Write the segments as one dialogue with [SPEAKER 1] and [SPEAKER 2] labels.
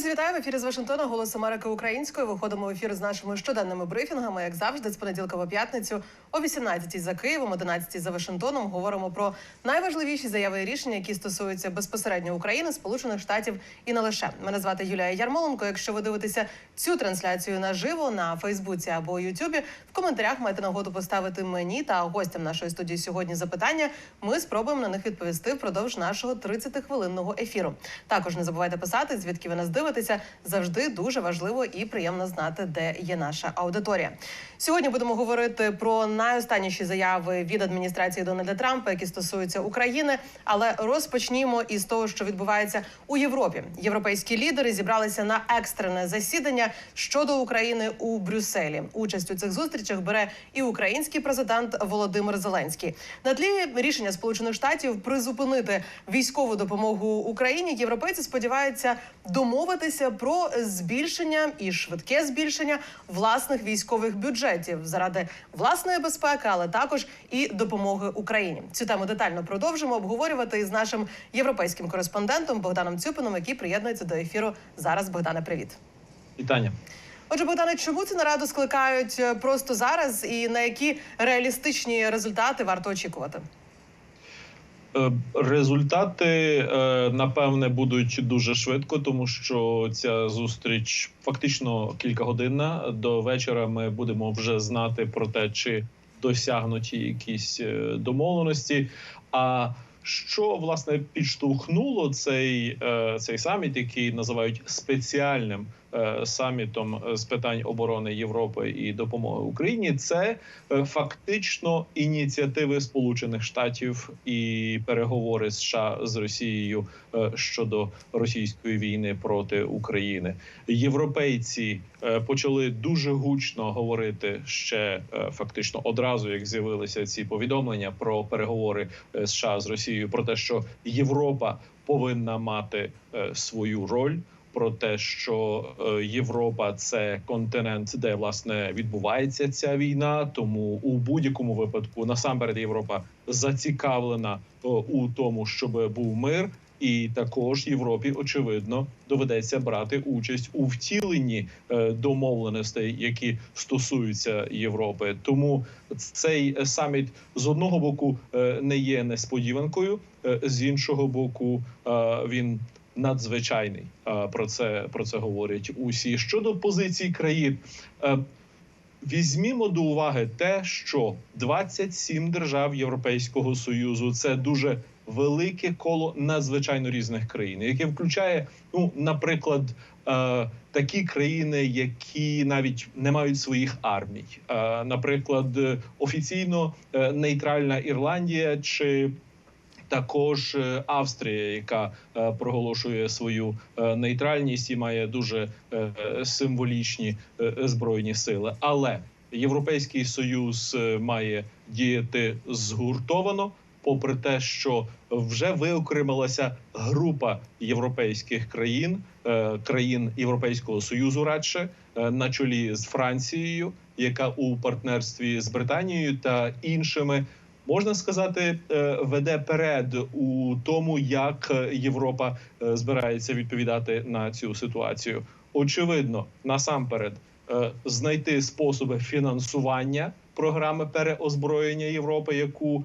[SPEAKER 1] Друзі, вітаю ефірі з Вашингтона. Голос Америки українською. Виходимо в ефір з нашими щоденними брифінгами. Як завжди, з понеділка по п'ятницю о 18-й за Києвом, 11-й за Вашингтоном. Говоримо про найважливіші заяви і рішення, які стосуються безпосередньо України, Сполучених Штатів і не лише. Мене звати Юлія Ярмоленко. Якщо ви дивитеся цю трансляцію наживо на Фейсбуці або Ютубі, в коментарях маєте нагоду поставити мені та гостям нашої студії сьогодні запитання. Ми спробуємо на них відповісти впродовж нашого 30-хвилинного ефіру. Також не забувайте писати, звідки ви нас дивитеся. Завжди дуже важливо і приємно знати, де є наша аудиторія. Сьогодні будемо говорити про найостанніші заяви від адміністрації Дональда Трампа, які стосуються України. Але розпочнімо із того, що відбувається у Європі. Європейські лідери зібралися на екстрене засідання щодо України у Брюсселі. Участь у цих зустрічах бере і український президент Володимир Зеленський. На тлі рішення Сполучених Штатів призупинити військову допомогу Україні. Європейці сподіваються домовитися про збільшення і швидке збільшення власних військових бюджетів заради власної безпеки, але також і допомоги Україні. Цю тему детально продовжимо обговорювати із нашим європейським кореспондентом Богданом Цюпином, який приєднується до ефіру зараз. Богдане, привіт.
[SPEAKER 2] Вітання.
[SPEAKER 1] Отже, Богдане, чому цю нараду скликають е, просто зараз, і на які реалістичні результати варто очікувати?
[SPEAKER 2] Е, Результати е, напевне будуть дуже швидко, тому що ця зустріч фактично кількагодинна. До вечора ми будемо вже знати про те, чи досягнуті якісь е, домовленості. А що власне підштовхнуло цей, цей саміт, який називають спеціальним самітом з питань оборони Європи і допомоги Україні, це е, фактично ініціативи Сполучених Штатів і переговори США з Росією е, щодо російської війни проти України. Європейці е, почали дуже гучно говорити ще е, фактично одразу, як з'явилися ці повідомлення про переговори е, США з Росією, про те, що Європа повинна мати е, свою роль. Про те, що е, Європа це континент, де власне відбувається ця війна. Тому у будь-якому випадку насамперед Європа зацікавлена е, у тому, щоб був мир, і також Європі очевидно доведеться брати участь у втіленні е, домовленостей, які стосуються Європи. Тому цей саміт з одного боку не є несподіванкою, з іншого боку, він надзвичайний. Е, Про це про це говорять усі щодо позицій країн. е, Візьмімо до уваги те, що 27 держав Європейського союзу це дуже велике коло надзвичайно різних країн, яке включає, ну, наприклад, е, такі країни, які навіть не мають своїх армій, наприклад, офіційно нейтральна Ірландія чи також е, Австрія, яка е, проголошує свою е, нейтральність і має дуже символічні збройні сили. Але Європейський союз має діяти згуртовано, попри те, що вже виокремилася група європейських країн, країн Європейського союзу, радше на чолі з Францією, яка у партнерстві з Британією та іншими можна сказати, е, веде перед у тому, як Європа е, збирається відповідати на цю ситуацію. Очевидно, насамперед е, знайти способи фінансування програми переозброєння Європи, яку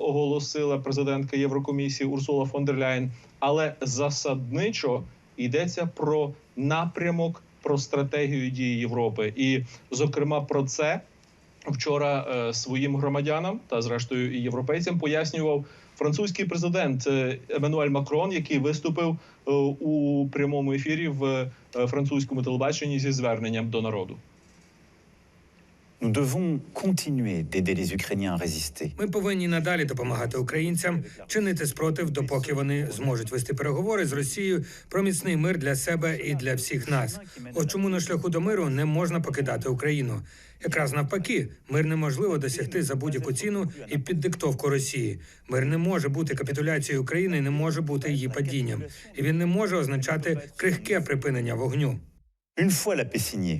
[SPEAKER 2] оголосила президентка Єврокомісії Урсула фон дер Ляєн. Але засадничо йдеться про напрямок, про стратегію дії Європи, і зокрема про це вчора е, своїм громадянам та зрештою і європейцям пояснював французький президент е, Еммануель Макрон, який виступив е, у прямому ефірі в е, французькому телебаченні зі зверненням до народу.
[SPEAKER 3] Nous devons continuer d'aider les Ukrainiens à résister.
[SPEAKER 4] Ми повинні надалі допомагати українцям чинити спротив, допоки вони зможуть вести переговори з Росією про міцний мир для себе і для всіх нас. От чому на шляху до миру не можна покидати Україну. Якраз навпаки, мир неможливо досягти за будь-яку ціну і під диктовку Росії. Мир не може бути капітуляцією України, не може бути її падінням, і він не може означати крихке припинення вогню.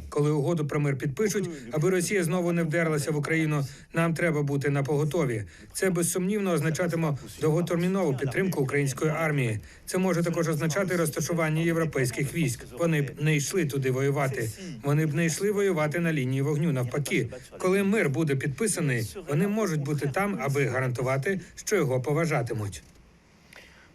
[SPEAKER 4] Коли угоду про мир підпишуть, аби Росія знову не вдерлася в Україну, нам треба бути на поготові. Це безсумнівно означатиме довготермінову підтримку української армії. Це може також означати розташування європейських військ. Вони б не йшли туди воювати. Вони б не йшли воювати на лінії вогню. Навпаки, коли мир буде підписаний, вони можуть бути там, аби гарантувати, що його поважатимуть.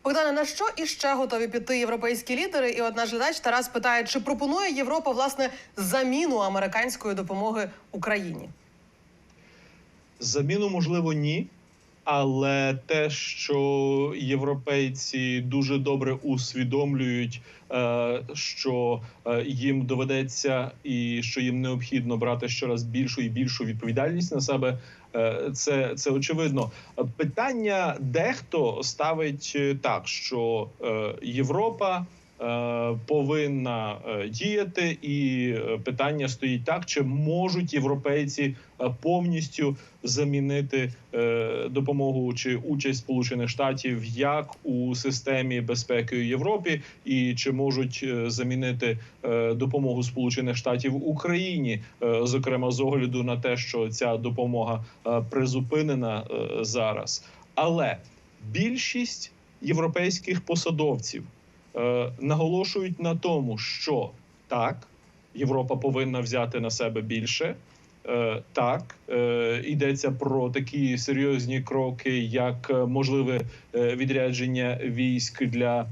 [SPEAKER 1] Богдане, на що іще готові піти європейські лідери? І одна глядач Тарас питає, чи пропонує Європа власне заміну американської допомоги Україні?
[SPEAKER 2] Заміну можливо ні. Але те, що європейці дуже добре усвідомлюють, е, що е, їм доведеться і що їм необхідно брати щораз більшу і більшу відповідальність на себе, е, це, це очевидно. Питання дехто ставить так, що Європа. Е, Повинна е, діяти, і е, питання стоїть так: чи можуть європейці повністю замінити допомогу чи участь Сполучених Штатів як у системі безпеки у Європі, і чи можуть замінити допомогу Сполучених Штатів Україні, зокрема з огляду на те, що ця допомога призупинена зараз, але більшість європейських посадовців е, наголошують на тому, що так, Європа повинна взяти на себе більше. Е, Так, е, йдеться про такі серйозні кроки, як можливе відрядження військ для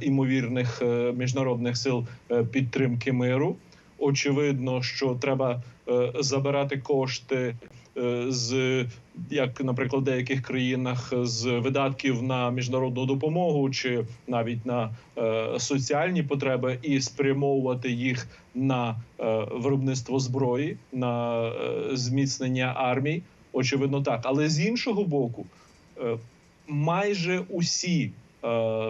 [SPEAKER 2] імовірних міжнародних сил підтримки миру. Очевидно, що треба е, забирати кошти е, з як, наприклад, в деяких країнах з видатків на міжнародну допомогу чи навіть на е, соціальні потреби, і спрямовувати їх на виробництво зброї, на зміцнення армій. Очевидно, так. Але з іншого боку, майже усі,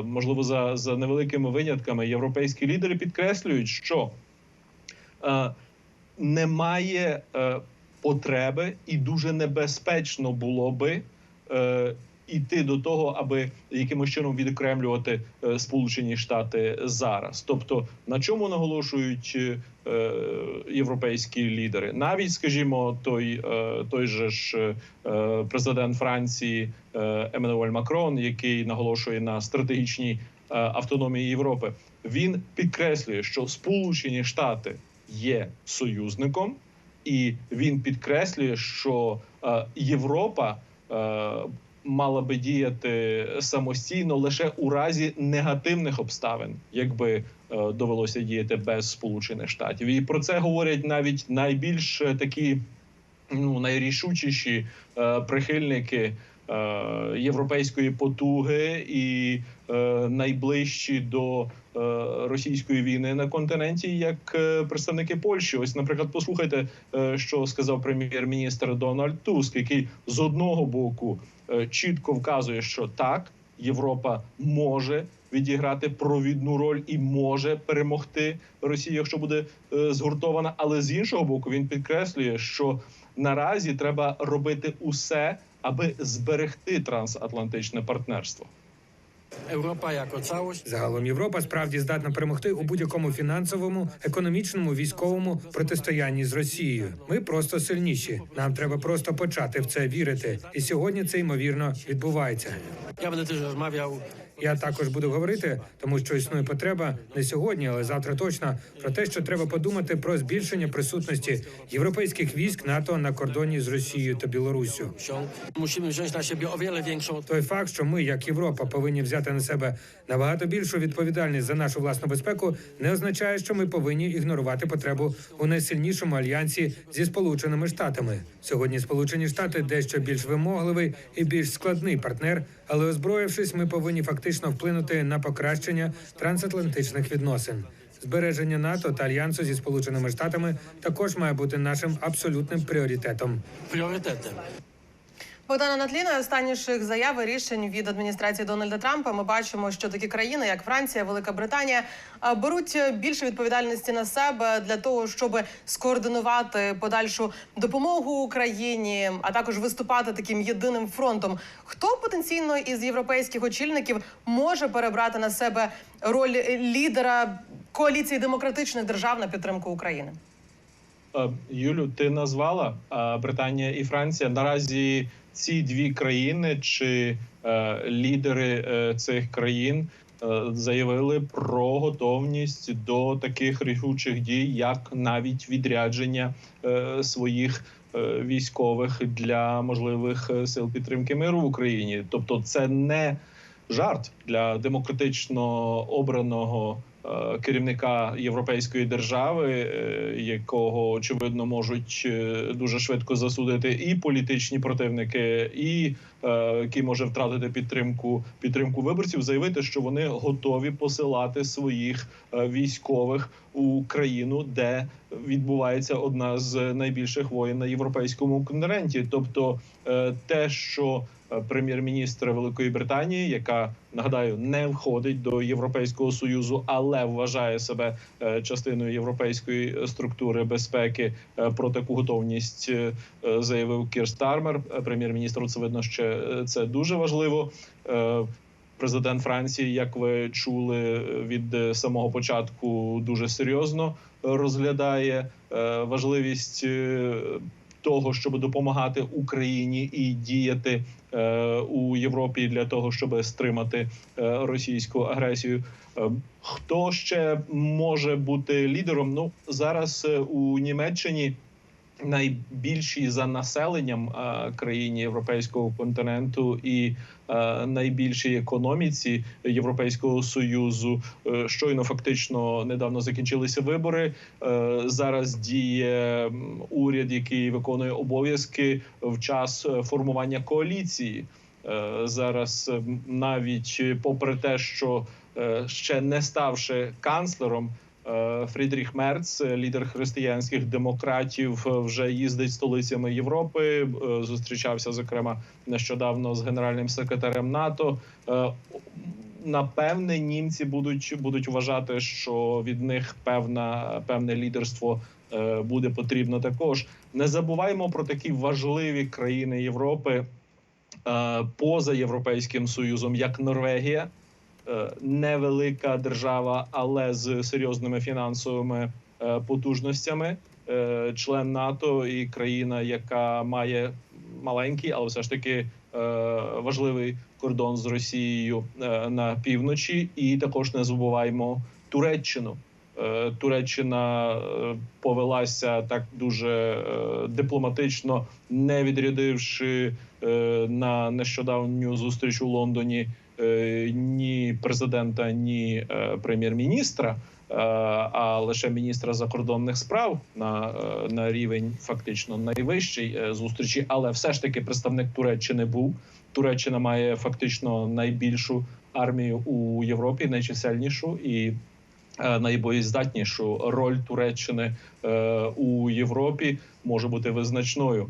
[SPEAKER 2] можливо, за, за невеликими винятками, європейські лідери підкреслюють, що немає е, потреби, і дуже небезпечно було би е, іти до того, аби якимось чином відокремлювати е, Сполучені Штати зараз. Тобто, на чому наголошують е, європейські лідери, навіть скажімо, той, е, той же ж е, президент Франції е, Еммануель Макрон, який наголошує на стратегічній е, автономії Європи, він підкреслює, що Сполучені Штати є союзником, і він підкреслює, що е, Європа е, мала би діяти самостійно лише у разі негативних обставин, якби е, довелося діяти без Сполучених Штатів. І про це говорять навіть найбільш такі ну найрішучіші прихильники європейської потуги і е, найближчі до російської війни на континенті, як е, представники Польщі. Ось, наприклад, послухайте, е, що сказав прем'єр-міністр Дональд Туск, який з одного боку е, чітко вказує, що так, Європа може відіграти провідну роль і може перемогти Росію, якщо буде е, згуртована. Але з іншого боку, він підкреслює, що наразі треба робити усе, аби зберегти трансатлантичне партнерство.
[SPEAKER 5] Europa jako ось
[SPEAKER 4] Загалом Європа справді здатна перемогти у будь-якому фінансовому, економічному, військовому протистоянні з Росією. Ми просто сильніші. Нам треба просто почати в це вірити. І сьогодні це ймовірно відбувається.
[SPEAKER 5] ja będę też rozmawiał
[SPEAKER 4] Я також буду говорити, тому що існує потреба не сьогодні, але завтра точно про те, що треба подумати про збільшення присутності європейських військ НАТО на кордоні з Росією та Білоруссю.
[SPEAKER 5] Musimy wziąć na siebie o
[SPEAKER 4] Той факт, що ми, як Європа, повинні взяти на себе набагато більшу відповідальність за нашу власну безпеку, не означає, що ми повинні ігнорувати потребу у найсильнішому альянсі зі Сполученими Штатами. Сьогодні Сполучені Штати дещо більш вимогливий і більш складний партнер, але озброївшись, ми повинні фактично вплинути на покращення трансатлантичних відносин. Збереження НАТО та альянсу зі Сполученими Штатами також має бути нашим абсолютним пріоритетом.
[SPEAKER 5] priorytetem.
[SPEAKER 1] Богдана на найостанніших заяв і рішень від адміністрації Дональда Трампа. Ми бачимо, що такі країни, як Франція, Велика Британія, беруть більше відповідальності на себе для того, щоб скоординувати подальшу допомогу Україні, а також виступати таким єдиним фронтом. Хто потенційно із європейських очільників може перебрати на себе роль лідера коаліції демократичних держав на підтримку України?
[SPEAKER 2] Е, Юлю, ти назвала е, Британія і Франція. Наразі ці дві країни чи е, лідери е, цих країн е, заявили про готовність до таких рішучих дій, як навіть відрядження е, своїх е, військових для можливих е, сил підтримки миру в Україні. Тобто, це не жарт для демократично обраного е, керівника європейської держави, е, якого очевидно можуть е, дуже швидко засудити і політичні противники, і який може втратити підтримку підтримку виборців, заявити, що вони готові посилати своїх військових у країну, де відбувається одна з найбільших воєн на європейському континенті. Тобто, те, що е, прем'єр-міністр Великої Британії, яка нагадаю не входить до Європейського союзу, але вважає себе е, частиною європейської структури безпеки. е, Про таку готовність заявив Кір Стармер. Прем'єр-міністр очевидно, ще це дуже важливо. Президент Франції, як ви чули від самого початку, дуже серйозно розглядає важливість того, щоб допомагати Україні і діяти е, у Європі для того, щоб стримати е, російську агресію. Е, Хто ще може бути лідером? Ну зараз е, у Німеччині найбільшій за населенням е, країні європейського континенту і е, найбільшій економіці Європейського союзу. Е, щойно фактично недавно закінчилися вибори. Зараз діє уряд, який виконує обов'язки в час формування коаліції. Зараз навіть попри те, що ще не ставши канцлером. Е, Фрідріх Мерц, е, лідер християнських демократів, е, вже їздить столицями Європи. Зустрічався зокрема нещодавно з генеральним секретарем НАТО. Напевне, німці будуть будуть вважати, що від них певна певне лідерство буде потрібно також. Не забуваємо про такі важливі країни Європи поза Європейським Союзом, як Норвегія. Е, невелика держава, але з серйозними фінансовими е, потужностями, е, член НАТО і країна, яка має маленький, але все ж таки важливий кордон з Росією на півночі, і також не забуваємо Туреччину. Туреччина повелася так дуже дипломатично, не відрядивши на нещодавню зустріч у Лондоні ні президента, ні е, прем'єр-міністра, е, а лише міністра закордонних справ на, е, на рівень фактично найвищий е, зустрічі. Але все ж таки представник Туреччини був. Туреччина має фактично найбільшу армію у Європі, найчисельнішу і е, найбоєздатнішу роль Туреччини е, у Європі може бути визначною.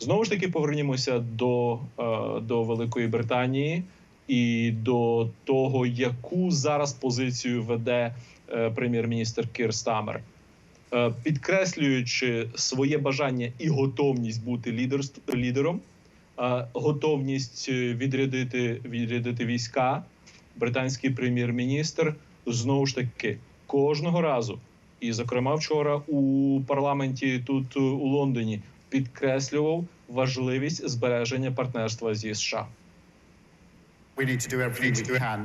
[SPEAKER 2] Знову ж таки, повернімося до, е, до Великої Британії і до того, яку зараз позицію веде е, прем'єр-міністр Кір Стамер. Е, Підкреслюючи своє бажання і готовність бути лідерст- лідером, е, готовність відрядити, відрядити війська, британський прем'єр-міністр знову ж таки кожного разу, і зокрема вчора у парламенті тут у Лондоні підкреслював важливість збереження партнерства зі США.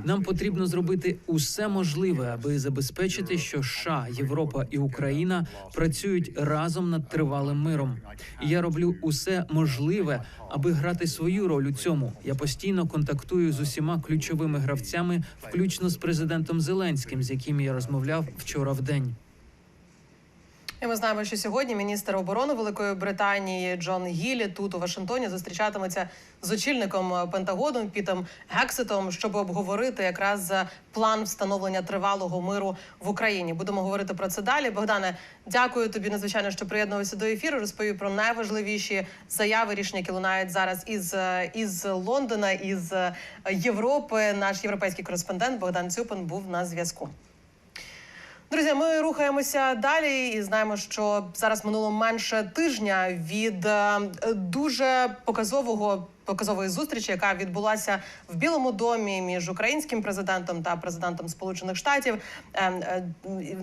[SPEAKER 6] Нам потрібно зробити усе можливе, аби забезпечити, що США, Європа і Україна працюють разом над тривалим миром. Я роблю усе можливе, аби грати свою роль у цьому. Я постійно контактую з усіма ключовими гравцями, включно з президентом Зеленським, з яким я розмовляв вчора в день.
[SPEAKER 1] І ми знаємо, що сьогодні міністр оборони Великої Британії Джон Гілі тут у Вашингтоні зустрічатиметься з очільником е, Пентагону Пітом Гексетом, щоб обговорити якраз е, план встановлення тривалого миру в Україні. Будемо говорити про це далі. Богдане, дякую тобі надзвичайно, що приєднувався до ефіру. Розповів про найважливіші заяви, рішення, які лунають зараз із, е, із Лондона, із Європи. Наш європейський кореспондент Богдан Цюпин був на зв'язку. Друзі, ми рухаємося далі і знаємо, що зараз минуло менше тижня від е, дуже показового показової зустрічі, яка відбулася в Білому домі між українським президентом та президентом Сполучених Штатів е, е,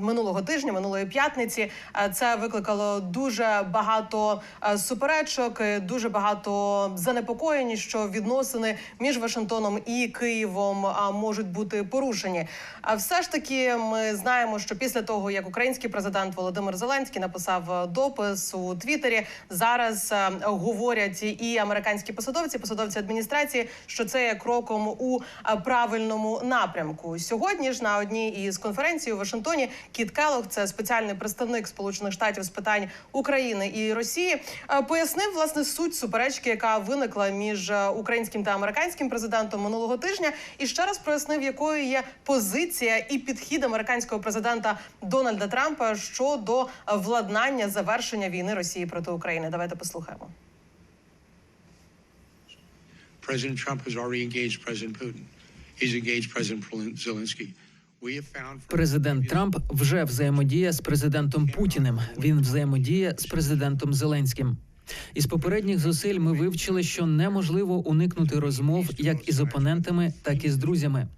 [SPEAKER 1] минулого тижня, минулої п'ятниці. Е, Це викликало дуже багато е, суперечок, дуже багато занепокоєнь, що відносини між Вашингтоном і Києвом можуть бути порушені. А все ж таки, ми знаємо, що після того, як український президент Володимир Зеленський написав допис у Твіттері, зараз говорять і американські посадовці, посадовці адміністрації, що це є кроком у е, правильному напрямку. Сьогодні ж на одній із конференцій у Вашингтоні Кіт Келлог, це спеціальний представник Сполучених Штатів з питань України і Росії, е, пояснив власне суть суперечки, яка виникла між е, українським та американським президентом минулого тижня, і ще раз прояснив, якою є позиція і підхід американського президента Дональда Трампа щодо владнання завершення війни Росії проти України. Давайте послухаємо.
[SPEAKER 7] President Trump has already engaged President Putin. He's engaged President Zelensky.
[SPEAKER 6] Президент Трамп вже взаємодіє з президентом Путіним. Він взаємодіє з президентом Зеленським. Із попередніх зусиль ми вивчили, що неможливо уникнути розмов як із опонентами, так і з друзями.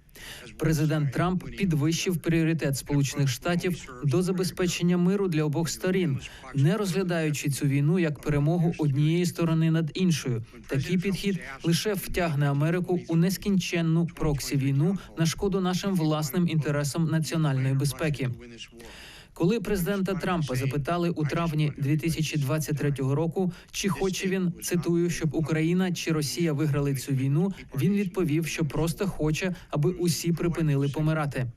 [SPEAKER 6] Президент Трамп підвищив пріоритет Сполучених Штатів до забезпечення миру для обох сторін, не розглядаючи цю війну як перемогу однієї сторони над іншою. Такий підхід лише втягне Америку у нескінченну проксі війну на шкоду нашим власним інтересам національної безпеки. Коли президента Трампа запитали у травні 2023 року, чи хоче він цитую, щоб Україна чи Росія виграли цю війну, він відповів, що просто хоче, аби усі припинили помирати.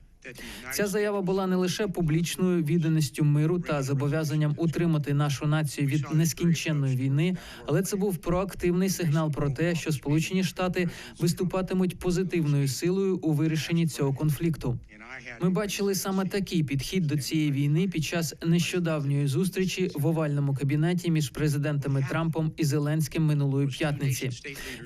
[SPEAKER 6] Ця заява була не лише публічною відданістю миру та зобов'язанням утримати нашу націю від нескінченної війни, але це був проактивний сигнал про те, що Сполучені Штати виступатимуть позитивною силою у вирішенні цього конфлікту. Ми бачили саме такий підхід до цієї війни під час нещодавньої зустрічі в овальному кабінеті між президентами Трампом і Зеленським минулої п'ятниці.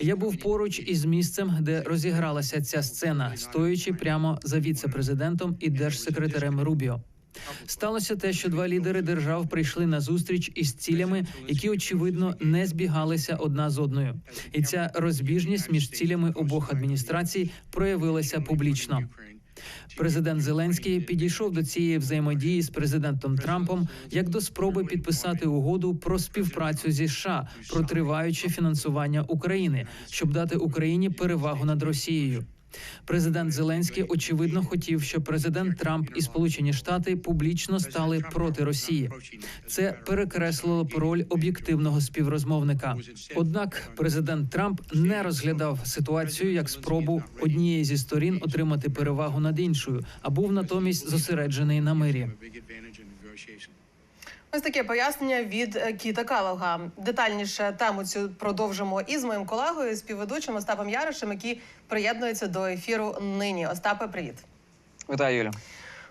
[SPEAKER 6] Я був поруч із місцем, де розігралася ця сцена, стоячи прямо за віце-президентом і держсекретарем Рубіо. Сталося те, що два лідери держав прийшли на зустріч із цілями, які очевидно не збігалися одна з одною, і ця розбіжність між цілями обох адміністрацій проявилася публічно. Президент Зеленський підійшов до цієї взаємодії з президентом Трампом як до спроби підписати угоду про співпрацю зі США про триваюче фінансування України, щоб дати Україні перевагу над Росією. Президент Зеленський очевидно хотів, щоб президент Трамп і Сполучені Штати публічно стали проти Росії. Це перекреслило роль об'єктивного співрозмовника. Однак президент Трамп не розглядав ситуацію як спробу однієї зі сторін отримати перевагу над іншою, а був натомість зосереджений на мирі.
[SPEAKER 1] Ось таке пояснення від е, Кіта Калога. Детальніше тему цю продовжимо із моїм колегою, співведучим Остапом Яришем, який приєднується до ефіру нині. Остапе, привіт.
[SPEAKER 8] Вітаю, Юлю.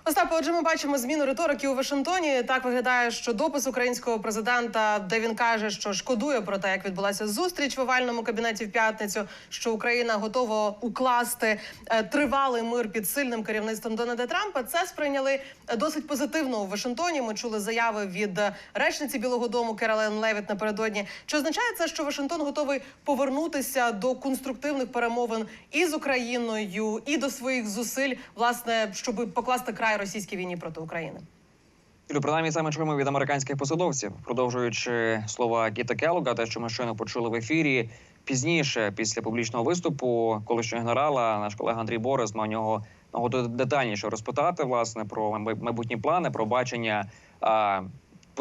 [SPEAKER 1] Остапе, отже, ми бачимо зміну риторики у Вашингтоні. Так виглядає, що допис українського президента, де він каже, що шкодує про те, як відбулася зустріч в овальному кабінеті в п'ятницю, що Україна готова укласти е, тривалий мир під сильним керівництвом Дональда Трампа. Це сприйняли досить позитивно у Вашингтоні. Ми чули заяви від речниці Білого Дому Керолен Левіт напередодні. Чи означає це, що Вашингтон готовий повернутися до конструктивних перемовин і з Україною, і до своїх зусиль, власне, щоб покласти край російській війні проти України?
[SPEAKER 8] Ілю, принаймні саме чуємо від американських посадовців, продовжуючи слова Кіта Келлога, те, що ми щойно почули в ефірі. Пізніше, після публічного виступу, колишнього генерала, наш колега Андрій Борис мав нього нагоду детальніше розпитати власне про майбутні плани, про бачення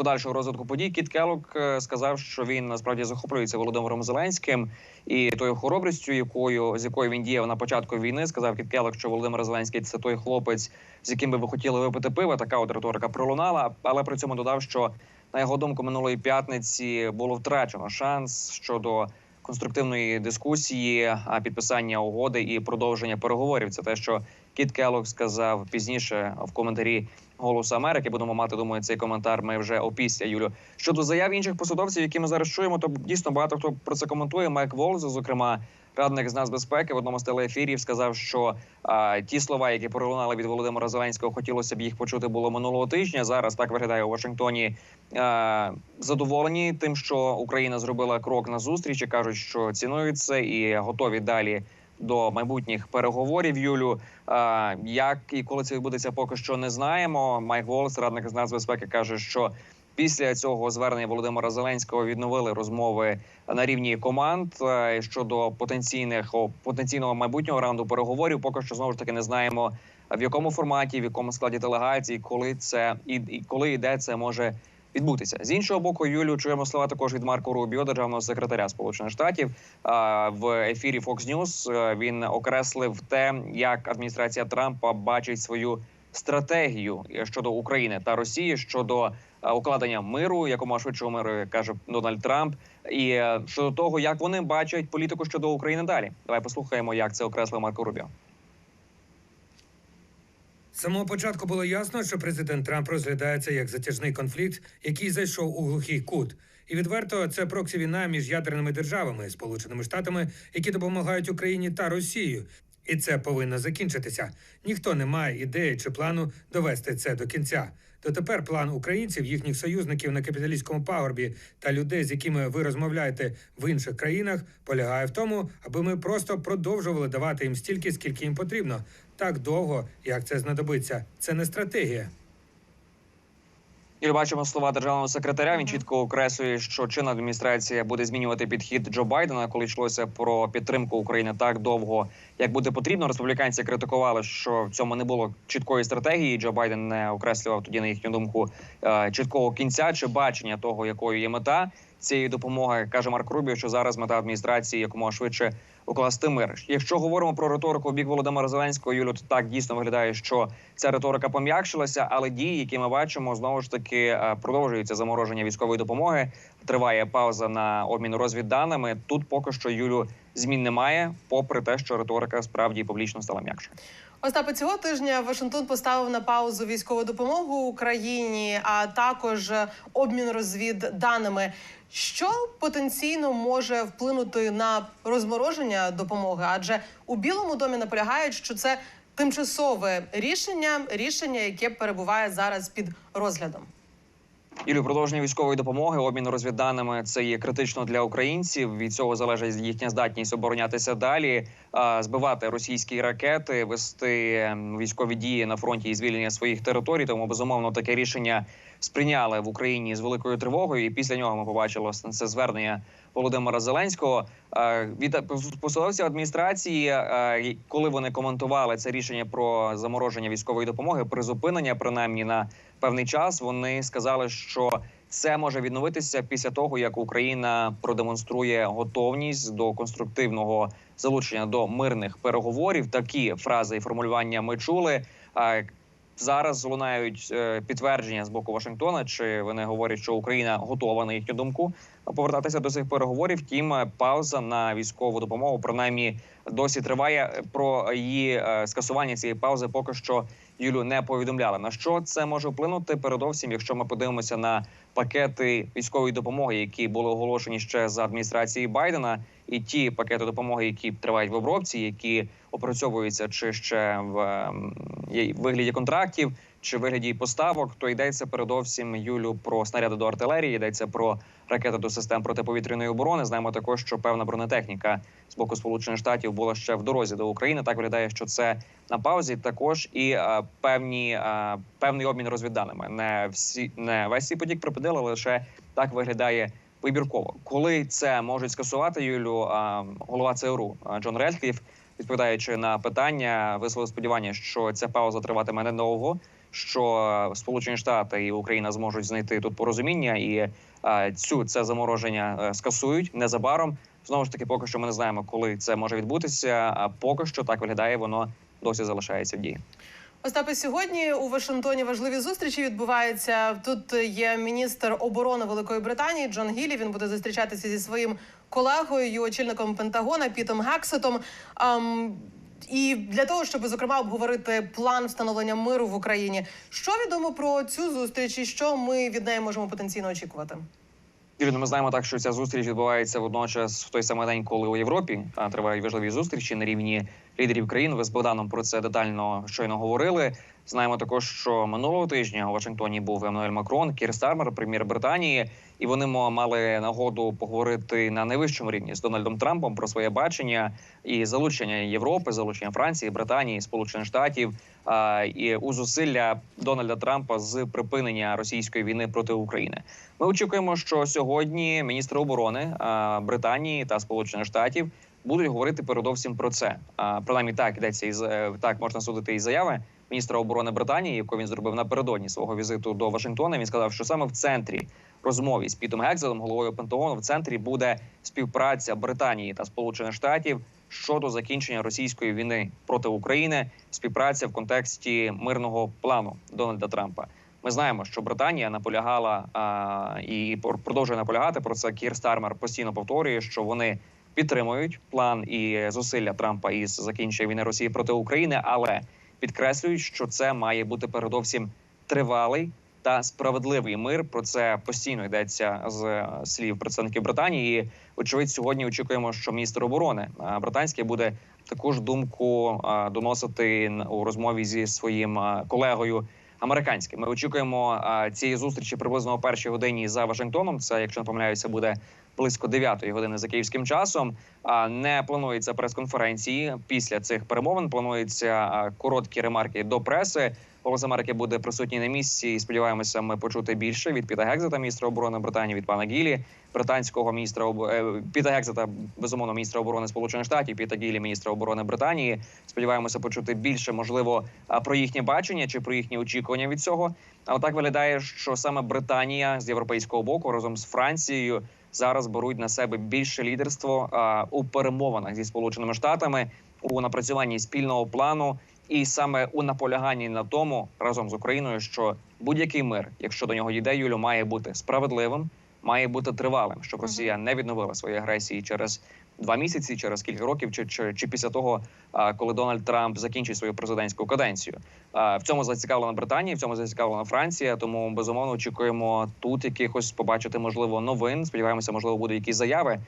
[SPEAKER 8] подальшого розвитку подій. Кіт Келлог е, сказав, що він насправді захоплюється Володимиром Зеленським і тою хоробрістю, якою з якою він діяв на початку війни. Сказав Кіт Келлог, що Володимир Зеленський це той хлопець, з яким би ви хотіли випити пиво. Така от риторика пролунала, але при цьому додав, що на його думку минулої п'ятниці було втрачено шанс щодо конструктивної дискусії, а підписання угоди і продовження переговорів. Це те, що Кіт Келлог сказав пізніше в коментарі Голосу Америки. Будемо мати, думаю, цей коментар. Ми вже опісля Юлю. Щодо заяв інших посадовців, які ми зараз чуємо, то дійсно багато хто про це коментує. Майк Волз, зокрема, радник з нацбезпеки в одному з телеефірів сказав, що а, ті слова, які пролунали від Володимира Зеленського, хотілося б їх почути було минулого тижня. Зараз так виглядає у Вашингтоні. А, задоволені тим, що Україна зробила крок на зустріч і кажуть, що цінують це і готові далі. До майбутніх переговорів Юлю як і коли це відбудеться, поки що не знаємо. Майк Волс, радник з нацбезпеки, каже, що після цього звернення Володимира Зеленського відновили розмови на рівні команд щодо потенційних потенційного майбутнього раунду переговорів. Поки що знову ж таки не знаємо в якому форматі, в якому складі делегації, коли це і, коли і це може відбутися. З іншого боку, Юлю чуємо слова також від Марко Рубіо, державного секретаря Сполучених Штатів. В ефірі Fox News е, він окреслив те, як адміністрація Трампа бачить свою стратегію щодо України та Росії щодо е, укладення миру, якомога швидшого миру, каже Дональд Трамп, і е, щодо того, як вони бачать політику щодо України далі. Давай послухаємо, як це окреслив Марко Рубіо.
[SPEAKER 4] Самого початку було ясно, що президент Трамп розглядається як затяжний конфлікт, який зайшов у глухий кут. І відверто це проксі війна між ядерними державами, сполученими штатами, які допомагають Україні та Росією. І це повинно закінчитися. Ніхто не має ідеї чи плану довести це до кінця. Дотепер план українців, їхніх союзників на капіталістському пагорбі та людей, з якими ви розмовляєте в інших країнах, полягає в тому, аби ми просто продовжували давати їм стільки, скільки їм потрібно, так довго, як це знадобиться. Це не стратегія.
[SPEAKER 8] І бачимо слова державного секретаря. Він чітко окреслює, що чинна адміністрація буде змінювати підхід Джо Байдена, коли йшлося про підтримку України так довго, як буде потрібно. Республіканці критикували, що в цьому не було чіткої стратегії. Джо Байден не окреслював тоді, на їхню думку, е, чіткого кінця чи бачення того, якою є мета цієї допомоги. каже Марк Рубіо, що зараз мета адміністрації якомога швидше укласти мир. Якщо говоримо про риторику в бік Володимира Зеленського, Юлю, то так дійсно виглядає, що ця риторика пом'якшилася, але дії, які ми бачимо, знову ж таки е, продовжується замороження військової допомоги. Триває пауза на обмін розвідданими. Тут поки що Юлю змін немає, попри те, що риторика справді публічно стала м'якше.
[SPEAKER 1] Остапе, цього тижня Вашингтон поставив на паузу військову допомогу Україні, а також обмін розвідданими. Що потенційно може вплинути на розмороження допомоги? Адже у Білому домі наполягають, що це тимчасове рішення, рішення, яке перебуває зараз під розглядом.
[SPEAKER 8] Юлю, продовження військової допомоги, обмін розвідданими це є критично для українців. Від цього залежить їхня здатність оборонятися далі, збивати російські ракети, вести військові дії на фронті і звільнення своїх територій. Тому безумовно таке рішення сприйняли в Україні з великою тривогою. І після нього ми побачили це звернення Володимира Зеленського. Від посадовців адміністрації, коли вони коментували це рішення про замороження військової допомоги, призупинення принаймні на певний час, вони сказали, що це може відновитися після того, як Україна продемонструє готовність до конструктивного залучення до мирних переговорів. Такі фрази і формулювання ми чули. Зараз лунають е, підтвердження з боку Вашингтона. Чи вони говорять, що Україна готова на їхню думку повертатися до цих переговорів? Втім, е, пауза на військову допомогу принаймні досі триває. Про її е, скасування цієї паузи поки що Юлю не повідомляли. На що це може вплинути? Передовсім, якщо ми подивимося на пакети військової допомоги, які були оголошені ще за адміністрації Байдена, і ті пакети допомоги, які тривають в обробці, які опрацьовуються чи ще в ем, вигляді контрактів, чи вигляді поставок, то йдеться передовсім Юлю про снаряди до артилерії, йдеться про ракети до систем протиповітряної оборони. Знаємо також, що певна бронетехніка з боку Сполучених Штатів була ще в дорозі до України. Так виглядає, що це на паузі. Також і е, певні е, певний обмін розвідданими. Не всі не весь цей потік припинили, лише так виглядає. Вибірково, коли це можуть скасувати Юлю, а, голова ЦРУ а, Джон Редкліф, відповідаючи на питання, висловив сподівання, що ця пауза триватиме недовго, що Сполучені Штати і Україна зможуть знайти тут порозуміння, і а, цю це замороження е, скасують незабаром. Знову ж таки, поки що ми не знаємо, коли це може відбутися. А поки що так виглядає, воно досі залишається в дії.
[SPEAKER 1] Остапе, сьогодні у Вашингтоні важливі зустрічі відбуваються. Тут є міністр оборони Великої Британії Джон Гілі. Він буде зустрічатися зі своїм колегою, і очільником Пентагона Пітом Гексетом. Ам, І для того, щоб зокрема обговорити план встановлення миру в Україні, що відомо про цю зустріч і що ми від неї можемо потенційно очікувати?
[SPEAKER 8] Юрій, ми знаємо так, що ця зустріч відбувається водночас в той самий день, коли у Європі а, тривають важливі зустрічі на рівні лідерів країн. Ви з Богданом про це детально щойно говорили. Знаємо також, що минулого тижня у Вашингтоні був Еммануель Макрон, Кір Стармер, прем'єр Британії, і вони мали нагоду поговорити на найвищому рівні з Дональдом Трампом про своє бачення і залучення Європи, залучення Франції, Британії, Сполучених Штатів і у зусилля Дональда Трампа з припинення російської війни проти України. Ми очікуємо, що сьогодні міністри оборони Британії та Сполучених Штатів будуть говорити передовсім про це. А, принаймні так йдеться із е, так можна судити із заяви міністра оборони Британії, яку він зробив напередодні свого візиту до Вашингтона. Він сказав, що саме в центрі розмові з Пітом Гекзелем, головою Пентагону, в центрі буде співпраця Британії та Сполучених Штатів щодо закінчення російської війни проти України, співпраця в контексті мирного плану Дональда Трампа. Ми знаємо, що Британія наполягала а, і продовжує наполягати про це. Кір Стармер постійно повторює, що вони підтримують план і зусилля Трампа із закінчення війни Росії проти України, але підкреслюють, що це має бути передовсім тривалий та справедливий мир. Про це постійно йдеться з слів представників Британії. Очевидь, сьогодні очікуємо, що міністр оборони британський буде також думку доносити у розмові зі своїм колегою американським. Ми очікуємо е, цієї зустрічі приблизно о першій годині за Вашингтоном. Це, якщо не помиляюся, буде близько 9 години за київським часом. Не планується прес-конференції після цих перемовин. Плануються короткі ремарки до преси. Голос Америки буде присутній на місці. і Сподіваємося, ми почути більше від Піта Гекзета, міністра оборони Британії, від пана Гілі, британського міністра об... е, Піта Гекзета, безумовно, міністра оборони Сполучених Штатів, Піта Гілі, міністра оборони Британії. Сподіваємося почути більше, можливо, про їхнє бачення чи про їхні очікування від цього. Але так виглядає, що саме Британія з європейського боку разом з Францією зараз беруть на себе більше лідерство у перемовинах зі сполученими штатами у напрацюванні спільного плану, і саме у наполяганні на тому разом з Україною, що будь-який мир, якщо до нього йде Юлю, має бути справедливим, має бути тривалим, щоб Росія не відновила свої агресії через. Два місяці через кілька років, чи чи, чи після того, коли Дональд Трамп закінчить свою президентську каденцію, в цьому зацікавлена Британія, в цьому зацікавлена Франція. Тому безумовно очікуємо тут якихось побачити можливо новин. Сподіваємося, можливо, будуть якісь заяви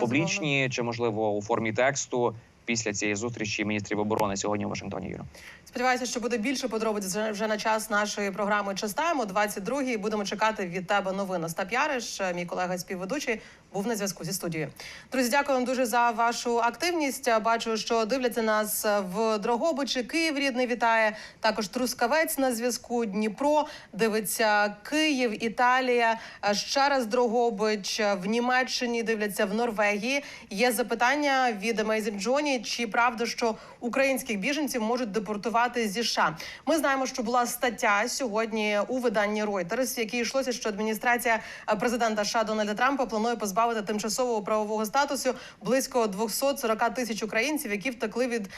[SPEAKER 8] публічні чи можливо у формі тексту після цієї зустрічі міністрів оборони сьогодні у Вашингтоні. Юра.
[SPEAKER 1] Сподіваюся, що буде більше подробиць вже- на час нашої програми Частаємо 22-й. Будемо чекати від тебе новин. Остап Яриш, мій колега співведучий, був на зв'язку зі студією. Друзі, дякую вам дуже за вашу активність. Бачу, що дивляться нас в Дрогобичі. Київ рідний вітає. Також Трускавець на зв'язку. Дніпро дивиться Київ, Італія. Ще раз Дрогобич в Німеччині дивляться в Норвегії. Є запитання від Amazing Johnny, Чи правда, що українських біженців можуть депортувати зі США? Ми знаємо, що була стаття сьогодні у виданні Reuters, в якій йшлося, що адміністрація президента США Дональда Трампа планує позбавити тимчасового правового статусу близько 240 тисяч українців, які втекли від,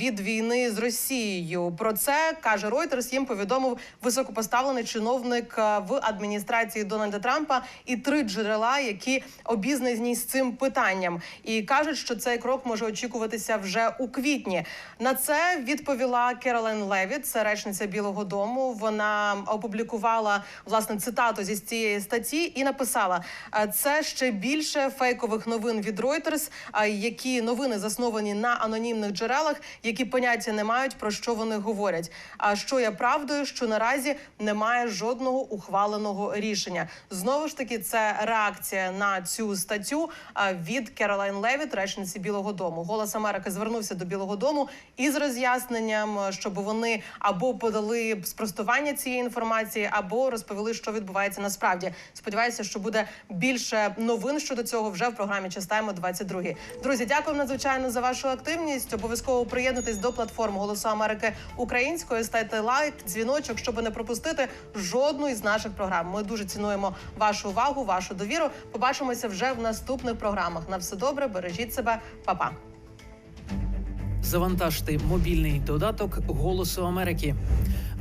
[SPEAKER 1] від війни з Росією. Про це каже Reuters, їм повідомив високопоставлений чиновник в адміністрації Дональда Трампа і три джерела, які обізнані з цим питанням, і кажуть, що цей крок може очікуватися вже у квітні. На це відповіла Керолен Левіт, це речниця Білого Дому. Вона опублікувала власне цитату зі цієї статті і написала: «Е, це ще більше фейкових новин від Reuters, які новини засновані на анонімних джерелах, які поняття не мають про що вони говорять. А що є правдою, що наразі немає жодного ухваленого рішення. Знову ж таки, це реакція на цю статтю від Керолайн Левіт, речниці Білого Дому. Голос Америки звернувся до Білого Дому із роз'ясненням, щоб вони або подали спростування цієї інформації, або розповіли, що відбувається насправді. Сподіваюся, що буде більше новин щодо цього вже в програмі Частаємо 22 Друзі, дякую надзвичайно за вашу активність. Обов'язково приєднуйтесь до платформ Голосу Америки української. Ставте лайк, дзвіночок, щоб не пропустити жодну із наших програм. Ми дуже цінуємо вашу увагу, вашу довіру. Побачимося вже в наступних програмах. На все добре, бережіть себе, Па-па.
[SPEAKER 6] Завантажте мобільний додаток Голосу Америки.